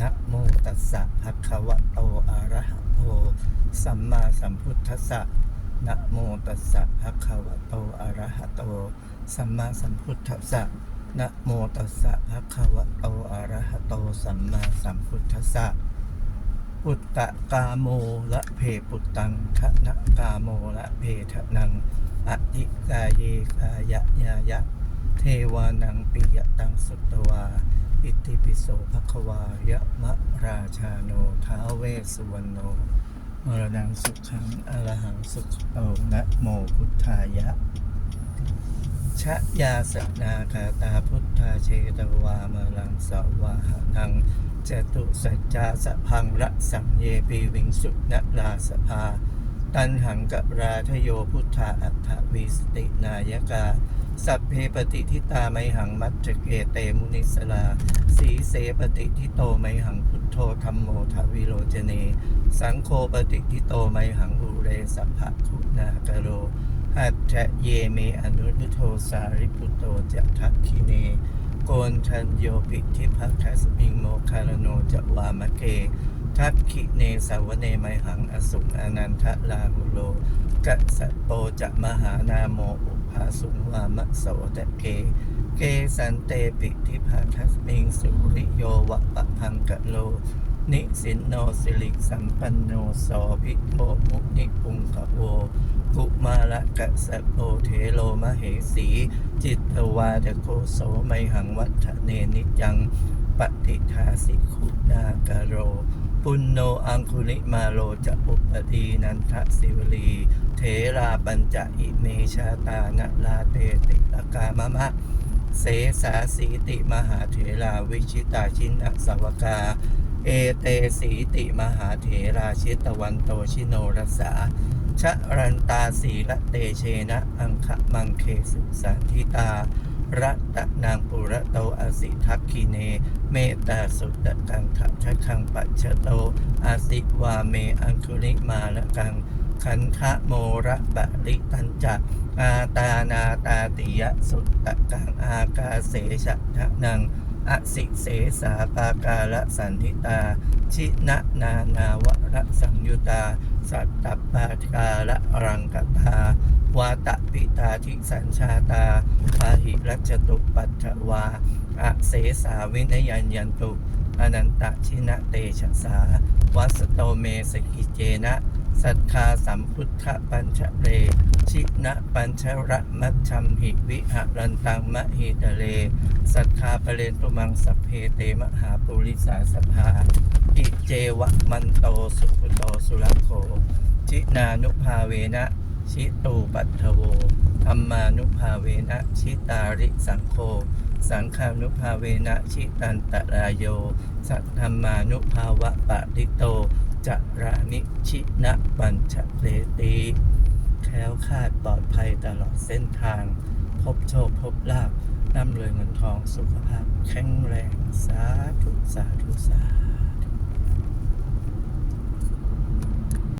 นะโมตัสสะภะคะวะโตอะระหะโตสัมมาสัมพุทธัสสะนะโมตัสสะภะคะวะโตอะระหะโตสัมมาสัมพุทธัสสะนะโมตัสสะภะคะวะโตอะระหะโตสัมมาสัมพุทธัสสะปุตตะกาโมละเพปุตตังคะนะกาโมละเพทะนังอธิกาเยกายะญายะ เทวานังปิยตังสุตวา อิติปิโสภควายะมะราชาโนท้าเวสุวรรณโนมรณังสุขังอรหังสุขโตนะโมพุทธายะ ชะยาสนาคาตาพุทธาเชตวามลังสวาหนังจตุสัจจาสะพังระสังเยปีวิงสุนลาสภา ตันหังกราทโยพุทธาอัฏฐวิสตินายกา สัพเพปฏิทิตาไมหังมัจจเกเตมุนิสลา สีเสปฏิทิโตไมหังพุทโธธรรมโมทวิโรจเน สังโฆปฏิทิโตไมหังอุเรสัพพะคุณากโรหัตถเยเมอนุรุโทสาริปุโตจะทักคิเน โกนทันโยปิทิพัทสมิงโมคารโนจะวามะเก ทักขิเนสาวเนไมหังอสุงอนันทลาหุโลกัสโปจะมหานาโมอุภาสุงวามะโสตะเกเกสันเตปิทิพัทธัสมิงสุริโยวะปะพังกะโล นิสินโนสิริสัมปันโนโสภิโทมุนิปุงกะโวกุมาละกะสะโอเทโลมเหสี จิตตวาดโกโสไมหังวัฏเนนิจังปฏิทาสิคุณากโร ปุณโนอังคุลิมาโลจะอุปดีนันทสิวลี เทราปัญจอิเมชาตานะลาเตติตกามะมะ เสสาสีติมหาเถราวิชิตาชินะสวกา เอเตสีติมหาเถราชิตวันโตชิโนรสา ชะรันตาสีละเตเชนะอังคะมังเคสุสันทิตารัตะนางปุระโตอสิทักคิเน เมตตาสุตตะกังทัชะคังปัจฉโตอาสิวาเมอังคุลิมาละกังขันคะโมระบะลิตันจักอาตานาตาติยะสุตตะกังอากาเสชะทะนังอสิเสสาปากาละสันทิตา ชินะนานาวระสังยุตา สัตตปาทาละรังกตาวาตปิตาทิสัญชาตาพาหิรัจตุปัตถวาอะเสสาวินยัญยันตุอนันตชินะเตชะสา วัสโตเมสกิเจนะ สัทธาสัมพุทธปัญชเร ชินะปัญชระมัชชัมหิวิหะรันตังมะหิตะเล สัทธาปเรนตุมังสัพเพเตมหาปุริสาสภา วมันโตสุขโตสุรโคชินานุภาเวนะชิตูปัตถโวธรรมานุภาเวนะชิตาริสังโฆสังฆานุภาเวนะชิตันตรายโย สัทธรรมานุภาวะปะริโตจารานิชินะปัญชเลตีแคล้วคาดปลอดภัยตลอดเส้นทาง พบโชคพบลาภร่ำรวยเงินทองสุขภาพ แข็งแรง สาธุ สาธุ สาธุ